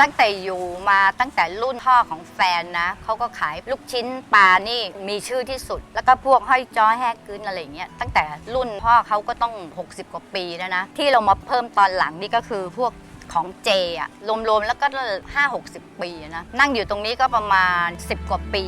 ตั้งแต่อยู่มาตั้งแต่รุ่นพ่อของแฟนนะเขาก็ขายลูกชิ้นปลานี่มีชื่อที่สุด แล้วก็พวกห้อยจ้อแฮกกึนอะไรเงี้ยตั้งแต่รุ่นพ่อเขาก็ต้อง 60 กว่าปีแล้วนะที่เรามาเพิ่มตอนหลังนี่ก็คือพวกของเจอะรวมๆแล้วก็5 60ปีนะนั่งอยู่ตรงนี้ก็ประมาณ 10 กว่าปี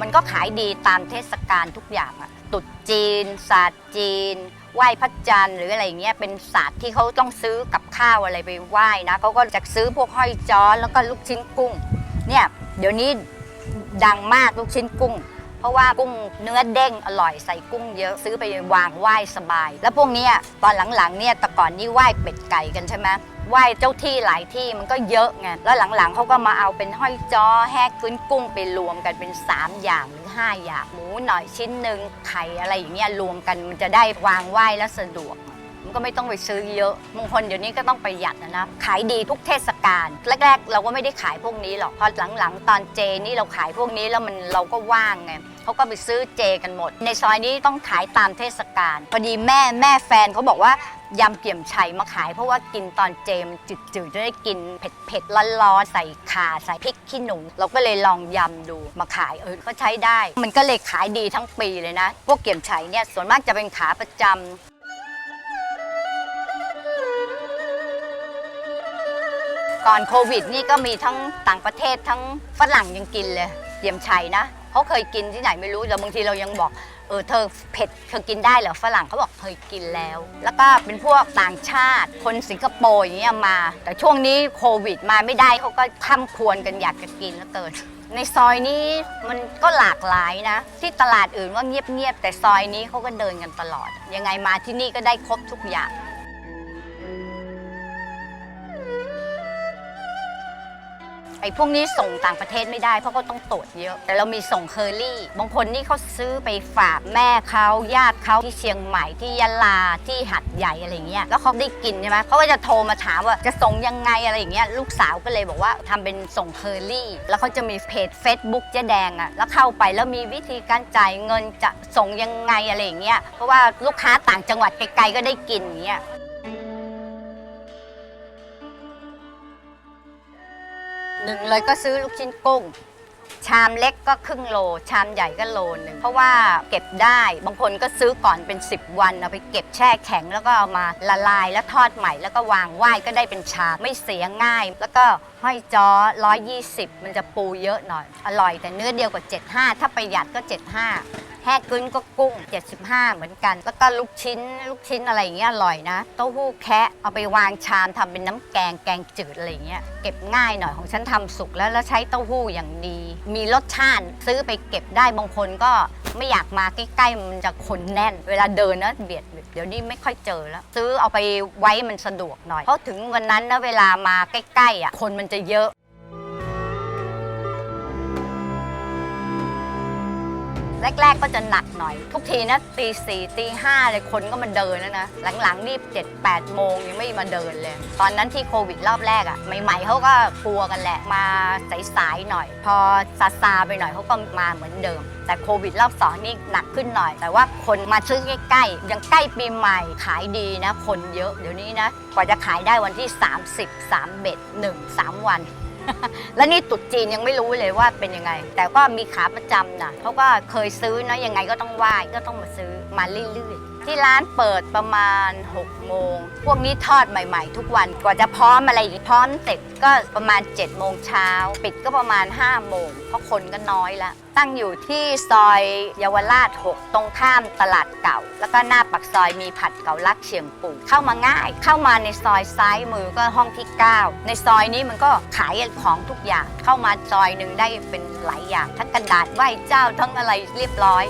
มันก็ขายดีตามเทศกาลทุกอย่างอะตรุษจีน ศาสตร์จีน ไหว้พระจันทร์หรืออะไรเงี้ยเป็นศาสตร์ที่เขาต้องซื้อกับข้าวอะไรไปไหว้นะเขาก็จะซื้อพวกห้อยจ้อแล้วก็ลูกชิ้นกุ้ง เนี่ยเดี๋ยวนี้ดังมากลูกชิ้นกุ้ง เพราะว่ากุ้งเนื้อเด้งอร่อยใส่กุ้งเยอะซื้อไปวางไหว้สบาย แล้วพวกเนี้ยตอนหลังๆเนี่ยแต่ก่อนนี่ไหว้เป็ดไก่กันใช่ไหม ไหว้เจ้าที่หลายที่มันก็เยอะไงแล้วหลังๆเขาก็มาเอาเป็นห้อยจ้อแหกกึ้นกุ้งไปรวมกันเป็น 3 อย่างหรือ 5 อย่างหมูหน่อยชิ้นหนึ่งไข่อะไรอย่างเงี้ยรวมกันมันจะได้วางไหว้แล้วสะดวก มันก็ไม่ต้องไปซื้อเยอะบางคนเดี๋ยวนี้ก็ต้องประหยัดนะนะ ขายดีทุกเทศกาล แรกๆ เราก็ไม่ได้ขายพวกนี้หรอก พอหลังๆ ตอนเจนี่เราขายพวกนี้แล้วมันเราก็ว่างไงเขาก็ไปซื้อเจกันหมด ในซอยนี้ต้องขายตามเทศกาล พอดีแม่แม่แฟนเขาบอกว่ายำเกี่ยมชัยมาขาย เพราะว่ากินตอนเจมันจืดๆจะได้กินเผ็ดๆร้อนๆใส่ข่าใส่พริกขี้หนูเราก็เลยลองยำดูมาขายเออก็ใช้ได้ มันก็เลยขายดีทั้งปีเลยนะ พวกเกี่ยมชัยเนี่ยส่วนมากจะเป็นขาประจำ ก่อนโควิดนี่ก็มีทั้งต่างประเทศทั้งฝรั่งยังกินเลยเยี่ยมชัยนะเขาเคยกินที่ไหนไม่รู้แต่บางทีเรายังบอกเออเธอเผ็ดเธอกินได้เหรอฝรั่งเขาบอกเคยกินแล้ว แล้วก็เป็นพวกต่างชาติ คนสิงคโปร์อย่างเงี้ยมา แต่ช่วงนี้โควิดมาไม่ได้เขาก็ข้ามควรกันอยากจะกินแล้วเกินในซอยนี้มันก็หลากหลายนะ ที่ตลาดอื่นว่าเงียบๆแต่ซอยนี้เขาก็เดินกันตลอด ยังไงมาที่นี่ก็ได้ครบทุกอย่าง ไอ้พวกนี้ส่งต่างประเทศไม่ได้เพราะเขาต้องตรวจเยอะ แต่เรามีส่งเคอรี่ บางคนนี่เขาซื้อไปฝากแม่เขาญาติเขาที่เชียงใหม่ที่ยะลาที่หัดใหญ่อะไรเงี้ยแล้วเขาได้กินใช่ไหมเขาก็จะโทรมาถามว่าจะส่งยังไงอะไรอย่างเงี้ยลูกสาวก็เลยบอกว่าทำเป็นส่งเคอรี่ แล้วเขาจะมีเพจ Facebook เจ๊แดงอะแล้วเข้าไปแล้วมีวิธีการจ่ายเงินจะส่งยังไงอะไรอย่างเงี้ยเพราะว่าลูกค้าต่างจังหวัดไกลๆก็ได้กินอย่างเงี้ย หนึ่งเลยก็ซื้อลูกชิ้นกุ้ง ชามเล็กก็ครึ่งโล ชามใหญ่ก็โลหนึ่งเพราะว่าเก็บได้บางคนก็ซื้อก่อนเป็น 10 วันเอาไปเก็บแช่แข็งแล้วก็เอามาละลายแล้วทอดใหม่ แล้วก็วางไหว้ก็ได้เป็นชามไม่เสียง่าย แล้วก็ห้อยจ้อ120 มันจะปูเยอะหน่อย อร่อยแต่เนื้อเดียวกับ75 ถ้าประหยัดก็ 75 แห้กึ้นก็กุ้ง 75 เหมือนกัน แล้วก็ลูกชิ้นลูกชิ้นอะไรอย่างเงี้ยอร่อยนะ เต้าหู้แคะเอาไปวางชามทำเป็นน้ำแกงแกงจืดอะไรอย่างเงี้ยเก็บง่ายหน่อยของฉันทำสุกแล้วแล้วใช้เต้าหู้อย่างดี มีรสชาติซื้อไปเก็บได้บางคนก็ไม่อยากมาใกล้ๆมันจะคนแน่น เวลาเดินนะเบียดเดี๋ยวนี้ไม่ค่อยเจอแล้ว ซื้อเอาไปไว้มันสะดวกหน่อยเพราะถึงวันนั้นนะเวลามาใกล้ๆอะคนมันจะเยอะ แรก ๆ ก็จะหนักหน่อย ทุกทีนะตีสี่ตีห้าเลยคนก็มาเดินแล้วนะ หลังๆนี่เจ็ดแปดโมงยังไม่มาเดินเลย ตอนนั้นที่โควิดรอบแรกอะ่ะใหม่ๆเขาก็กลัวกันแหละมาสายๆหน่อย พอซาซาไปหน่อยเขาก็มาเหมือนเดิม แต่โควิดรอบสองนี่หนักขึ้นหน่อย แต่ว่าคนมาซื้อใกล้ๆยังใกล้ปีใหม่ขายดีนะ คนเยอะเดี๋ยวนี้นะกว่าจะขายได้วันที่ 30 3เบ็ด1 3 วัน แล้วนี่ตรุดจีนยังไม่รู้เลยว่าเป็นยังไง แต่ก็มีขาประจำนะเขาก็เคยซื้อนะยังไงก็ต้องไหว้ก็ต้องมาซื้อมาเรื่อยๆ ที่ร้านเปิดประมาณ6โมง พวกนี้ทอดใหม่ ๆ ทุกวัน กว่าจะพร้อมอะไรพร้อมเสร็จก็ประมาณ7โมงเช้า ปิดก็ประมาณ5โมง เพราะคนก็น้อยละ ตั้งอยู่ที่ซอยเยาวราช 6 ตรงข้ามตลาดเก่า แล้วก็หน้าปักซอยมีผัดเก่าลักเชียงปู่เข้ามาง่าย เข้ามาในซอยซ้ายมือก็ห้องที่ 9 ในซอยนี้มันก็ขายของทุกอย่าง เข้ามาซอยหนึ่งได้เป็นหลายอย่าง ทั้งกระดาษไหว้เจ้าทั้งอะไรเรียบร้อย